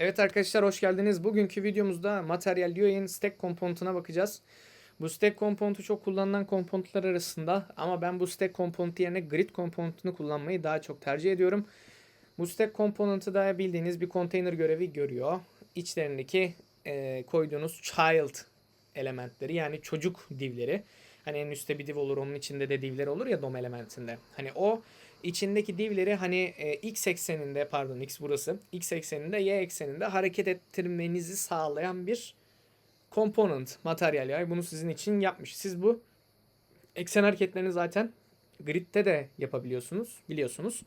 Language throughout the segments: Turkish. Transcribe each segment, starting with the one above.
Evet arkadaşlar hoş geldiniz. Bugünkü videomuzda Material UI'nin stack komponentine bakacağız. Bu stack komponentu çok kullanılan komponentler arasında ama ben bu stack komponentu yerine grid komponentini kullanmayı daha çok tercih ediyorum. Bu stack komponenti da bildiğiniz bir container görevi görüyor. İçlerindeki e, koyduğunuz child elementleri yani çocuk divleri. Hani en üstte bir div olur onun içinde de divler olur ya DOM elementinde. Hani o içindeki divleri hani e, x ekseninde pardon x burası x ekseninde y ekseninde hareket ettirmenizi sağlayan bir component materyal yani bunu sizin için yapmış. Siz bu eksen hareketlerini zaten grid'de de yapabiliyorsunuz biliyorsunuz.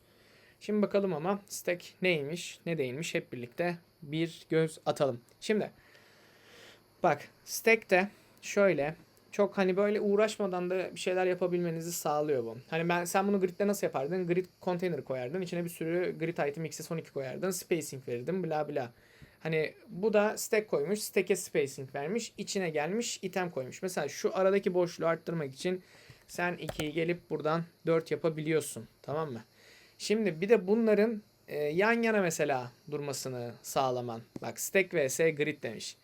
Şimdi bakalım ama stack neymiş ne değilmiş hep birlikte bir göz atalım. Şimdi bak stack'te şöyle çok hani böyle uğraşmadan da bir şeyler yapabilmenizi sağlıyor bu. Hani ben sen bunu grid'de nasıl yapardın? Grid container koyardın. içine bir sürü grid item xs12 koyardın. Spacing verirdin bla bla. Hani bu da stack koymuş. Stack'e spacing vermiş. içine gelmiş item koymuş. Mesela şu aradaki boşluğu arttırmak için sen 2'yi gelip buradan 4 yapabiliyorsun. Tamam mı? Şimdi bir de bunların e, yan yana mesela durmasını sağlaman. Bak stack vs grid demiş.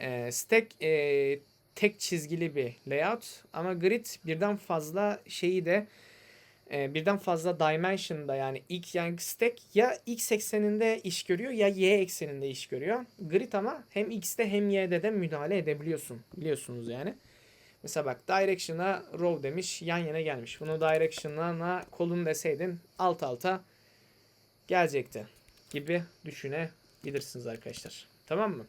E, stack e, tek çizgili bir layout ama grid birden fazla şeyi de e, birden fazla dimension'da yani ilk yani stack ya x ekseninde iş görüyor ya y ekseninde iş görüyor. Grid ama hem x'te hem y'de de müdahale edebiliyorsun. Biliyorsunuz yani. Mesela bak direction'a row demiş yan yana gelmiş. Bunu direction'a kolun deseydin alt alta gelecekti gibi düşünebilirsiniz arkadaşlar. Tamam mı?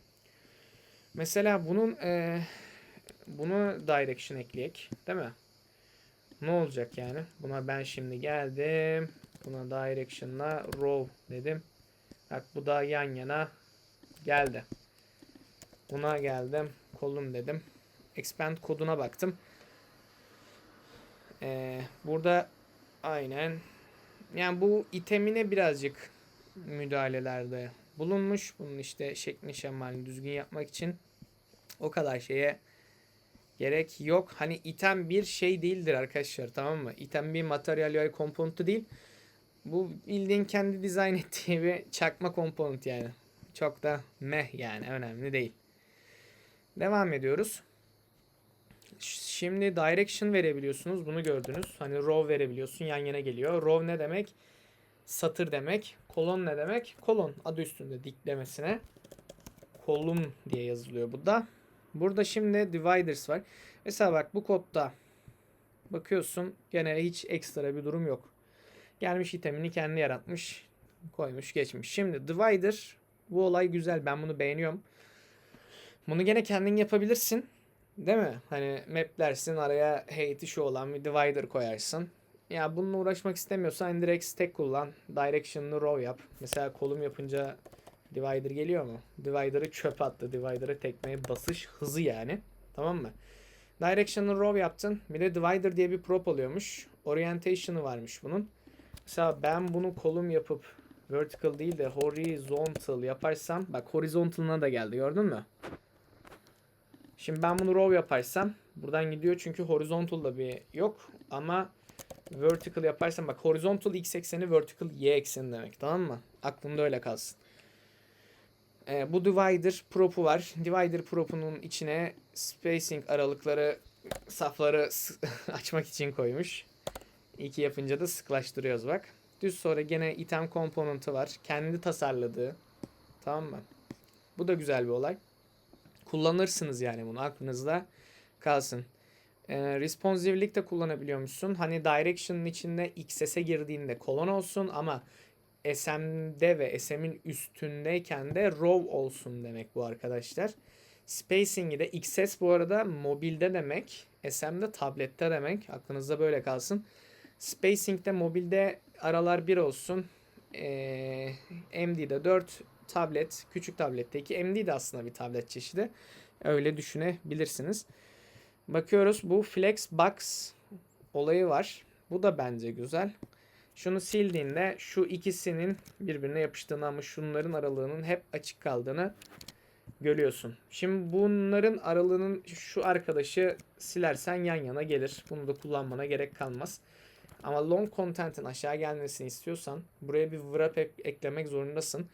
Mesela bunun e, bunu direction ekleyek. Değil mi? Ne olacak yani? Buna ben şimdi geldim. Buna direction'la row dedim. Bak bu da yan yana geldi. Buna geldim. Kolum dedim. Expand koduna baktım. Ee, burada aynen yani bu itemine birazcık müdahalelerde bulunmuş. Bunun işte şeklini şemalini düzgün yapmak için o kadar şeye gerek yok. Hani item bir şey değildir arkadaşlar tamam mı? Item bir materyal UI komponentu değil. Bu bildiğin kendi dizayn ettiği bir çakma komponent yani. Çok da meh yani önemli değil. Devam ediyoruz. Şimdi direction verebiliyorsunuz. Bunu gördünüz. Hani row verebiliyorsun. Yan yana geliyor. Row ne demek? Satır demek. Kolon ne demek? Kolon adı üstünde diklemesine. Kolum diye yazılıyor bu da. Burada şimdi dividers var. Mesela bak bu kodda bakıyorsun gene hiç ekstra bir durum yok. Gelmiş itemini kendi yaratmış. Koymuş geçmiş. Şimdi divider bu olay güzel. Ben bunu beğeniyorum. Bunu gene kendin yapabilirsin. Değil mi? Hani maplersin araya hate şu olan bir divider koyarsın. Ya bununla uğraşmak istemiyorsan direkt stack kullan. Direction'lı row yap. Mesela kolum yapınca Divider geliyor mu? Divider'ı çöp attı. Divider'ı tekmeye basış hızı yani. Tamam mı? Directional row yaptın. Bir de divider diye bir prop oluyormuş. Orientation'ı varmış bunun. Mesela ben bunu kolum yapıp vertical değil de horizontal yaparsam bak horizontal'ına da geldi gördün mü? Şimdi ben bunu row yaparsam buradan gidiyor çünkü horizontal'da bir yok ama vertical yaparsam bak horizontal x ekseni vertical y ekseni demek tamam mı? Aklında öyle kalsın. E, bu divider prop'u var. Divider prop'unun içine spacing aralıkları safları açmak için koymuş. İki yapınca da sıklaştırıyoruz bak. Düz sonra gene item komponenti var. Kendi tasarladığı. Tamam mı? Bu da güzel bir olay. Kullanırsınız yani bunu aklınızda kalsın. E, responsive'lik de kullanabiliyormuşsun. Hani direction'ın içinde XS'e girdiğinde kolon olsun ama SM'de ve SM'in üstündeyken de row olsun demek bu arkadaşlar. Spacing'i de XS bu arada mobilde demek. SM'de tablette demek. Aklınızda böyle kalsın. Spacing'de mobilde aralar 1 olsun. Ee, MD'de 4 tablet. Küçük tablette 2. MD aslında bir tablet çeşidi. Öyle düşünebilirsiniz. Bakıyoruz bu flex box olayı var. Bu da bence güzel. Şunu sildiğinde şu ikisinin birbirine yapıştığını ama şunların aralığının hep açık kaldığını görüyorsun. Şimdi bunların aralığının şu arkadaşı silersen yan yana gelir. Bunu da kullanmana gerek kalmaz. Ama long content'in aşağı gelmesini istiyorsan buraya bir wrap eklemek zorundasın.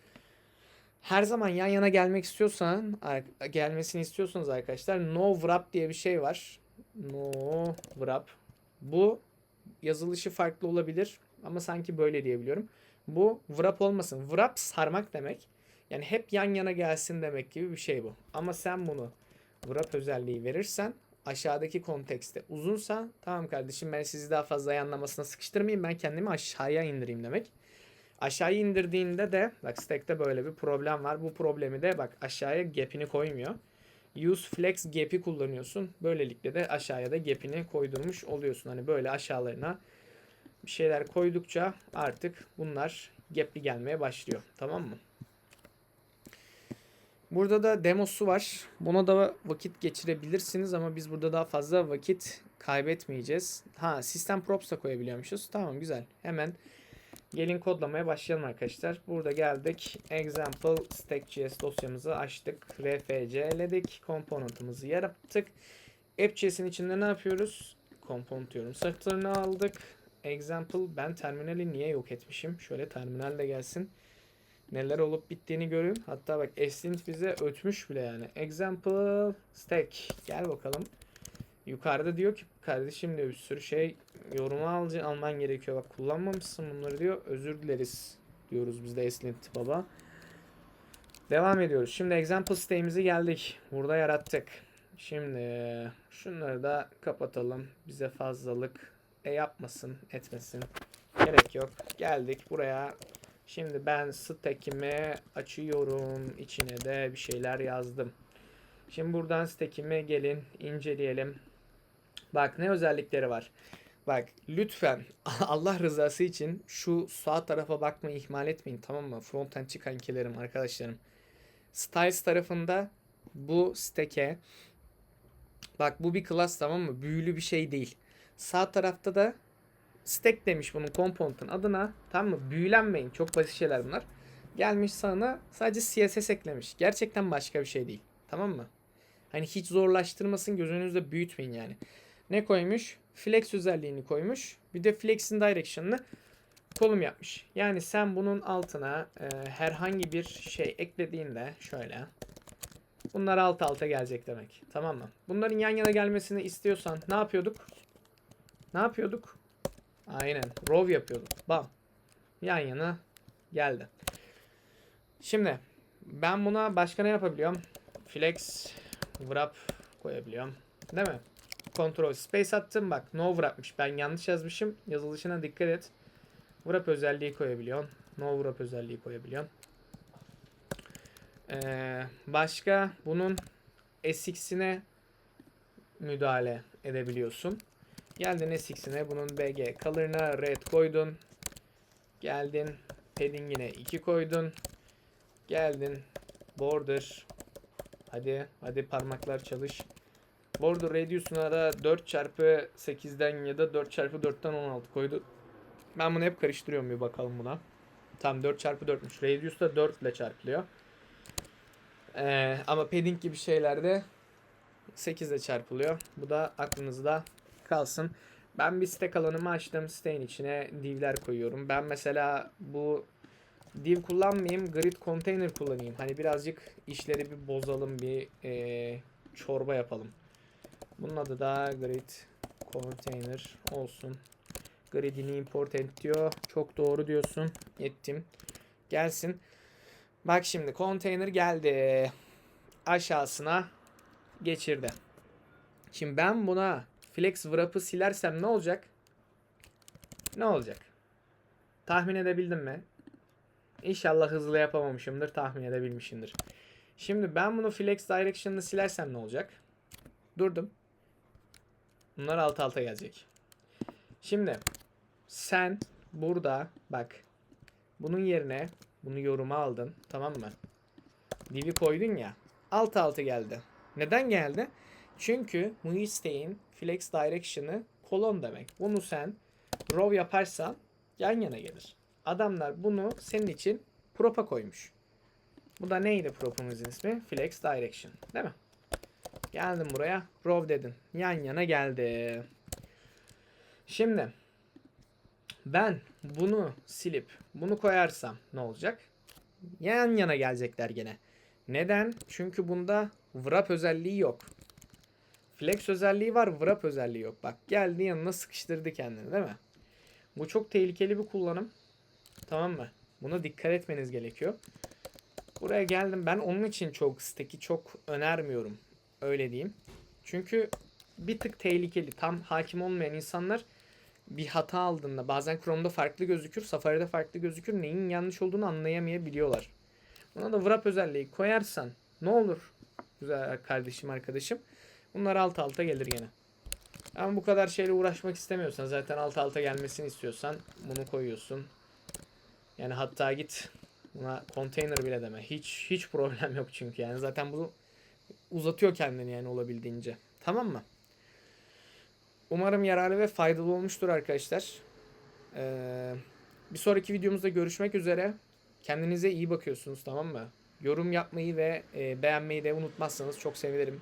her zaman yan yana gelmek istiyorsan, gelmesini istiyorsanız arkadaşlar no wrap diye bir şey var. No wrap. Bu yazılışı farklı olabilir ama sanki böyle diyebiliyorum. Bu wrap olmasın. Wrap sarmak demek. Yani hep yan yana gelsin demek gibi bir şey bu. Ama sen bunu wrap özelliği verirsen aşağıdaki kontekste uzunsa tamam kardeşim ben sizi daha fazla yanlamasına sıkıştırmayayım ben kendimi aşağıya indireyim demek. Aşağıya indirdiğinde de bak stack'te böyle bir problem var. Bu problemi de bak aşağıya gap'ini koymuyor. Use flex gap'i kullanıyorsun. Böylelikle de aşağıya da gap'ini koydurmuş oluyorsun. Hani böyle aşağılarına bir şeyler koydukça artık bunlar gap'li gelmeye başlıyor. Tamam mı? Burada da demosu var. Buna da vakit geçirebilirsiniz ama biz burada daha fazla vakit kaybetmeyeceğiz. Ha sistem props da koyabiliyormuşuz. Tamam güzel. Hemen gelin kodlamaya başlayalım arkadaşlar. Burada geldik. Example stack.js dosyamızı açtık. rfc'ledik. Component'ımızı yarattık. App.js'in içinde ne yapıyoruz? Component diyorum. Satırını aldık. Example ben terminali niye yok etmişim? Şöyle terminal de gelsin neler olup bittiğini görün. Hatta bak Eslint bize ötmüş bile yani. Example stack. Gel bakalım. Yukarıda diyor ki kardeşim diyor bir sürü şey yoruma alıcı alman gerekiyor. Bak kullanmamışsın bunları diyor. Özür dileriz diyoruz biz de Eslint baba. Devam ediyoruz. Şimdi example site'imizi geldik. Burada yarattık. Şimdi şunları da kapatalım. Bize fazlalık e yapmasın, etmesin. Gerek yok. Geldik buraya Şimdi ben stack'imi açıyorum. İçine de bir şeyler yazdım. Şimdi buradan stack'ime gelin inceleyelim. Bak ne özellikleri var. Bak lütfen Allah rızası için şu sağ tarafa bakmayı ihmal etmeyin tamam mı? Frontendçi kankilerim arkadaşlarım. Styles tarafında bu stack'e bak bu bir class tamam mı? Büyülü bir şey değil. Sağ tarafta da stack demiş bunun component'ın adına. Tamam mı? Büyülenmeyin. Çok basit şeyler bunlar. Gelmiş sana sadece CSS eklemiş. Gerçekten başka bir şey değil. Tamam mı? Hani hiç zorlaştırmasın gözünüzde büyütmeyin yani. Ne koymuş? Flex özelliğini koymuş. Bir de flex'in direction'ını kolum yapmış. Yani sen bunun altına e, herhangi bir şey eklediğinde şöyle bunlar alt alta gelecek demek. Tamam mı? Bunların yan yana gelmesini istiyorsan ne yapıyorduk? Ne yapıyorduk? Aynen. Row yapıyorduk. Bam. Yan yana geldi. Şimdi ben buna başka ne yapabiliyorum? Flex wrap koyabiliyorum. Değil mi? Control space attım bak. No wrap'mış. Ben yanlış yazmışım. Yazılışına dikkat et. Wrap özelliği koyabiliyorum. No wrap özelliği koyabiliyorum. Ee, başka bunun SX'ine müdahale edebiliyorsun. Geldin SX'ine bunun BG color'ına red koydun. Geldin padding'ine 2 koydun. Geldin border. Hadi hadi parmaklar çalış. Border radius'una da 4 çarpı 8'den ya da 4 çarpı 4'ten 16 koydu. Ben bunu hep karıştırıyorum bir bakalım buna. Tam 4 çarpı 4'müş. Radius da 4 ile çarpılıyor. Ee, ama padding gibi şeylerde 8 ile çarpılıyor. Bu da aklınızda kalsın. Ben bir stack alanımı açtım. Sitenin içine divler koyuyorum. Ben mesela bu div kullanmayayım. Grid container kullanayım. Hani birazcık işleri bir bozalım. Bir e, çorba yapalım. Bunun adı da grid container olsun. Grid'ini import et diyor. Çok doğru diyorsun. Ettim. Gelsin. Bak şimdi container geldi. Aşağısına geçirdi. Şimdi ben buna flex wrap'ı silersem ne olacak? Ne olacak? Tahmin edebildim mi? İnşallah hızlı yapamamışımdır. Tahmin edebilmişimdir. Şimdi ben bunu flex direction'ını silersem ne olacak? Durdum. Bunlar alt alta gelecek. Şimdi sen burada bak bunun yerine bunu yoruma aldın. Tamam mı? Div'i koydun ya. Alt alta geldi. Neden geldi? Çünkü bu isteğin flex direction'ı kolon demek. Bunu sen row yaparsan yan yana gelir. Adamlar bunu senin için prop'a koymuş. Bu da neydi prop'umuzun ismi? Flex direction. Değil mi? Geldim buraya. Row dedin. Yan yana geldi. Şimdi ben bunu silip bunu koyarsam ne olacak? yan yana gelecekler gene. Neden? Çünkü bunda wrap özelliği yok. Flex özelliği var, wrap özelliği yok. Bak geldi yanına sıkıştırdı kendini değil mi? Bu çok tehlikeli bir kullanım. Tamam mı? Buna dikkat etmeniz gerekiyor. Buraya geldim. Ben onun için çok stack'i çok önermiyorum. Öyle diyeyim. Çünkü bir tık tehlikeli. Tam hakim olmayan insanlar bir hata aldığında bazen Chrome'da farklı gözükür, Safari'de farklı gözükür. Neyin yanlış olduğunu anlayamayabiliyorlar. Buna da wrap özelliği koyarsan ne olur? Güzel kardeşim arkadaşım. Bunlar alt alta gelir gene. Ama bu kadar şeyle uğraşmak istemiyorsan zaten alt alta gelmesini istiyorsan bunu koyuyorsun. Yani hatta git buna container bile deme. Hiç hiç problem yok çünkü yani zaten bu uzatıyor kendini yani olabildiğince. Tamam mı? Umarım yararlı ve faydalı olmuştur arkadaşlar. Ee, bir sonraki videomuzda görüşmek üzere. Kendinize iyi bakıyorsunuz tamam mı? Yorum yapmayı ve e, beğenmeyi de unutmazsanız çok sevinirim.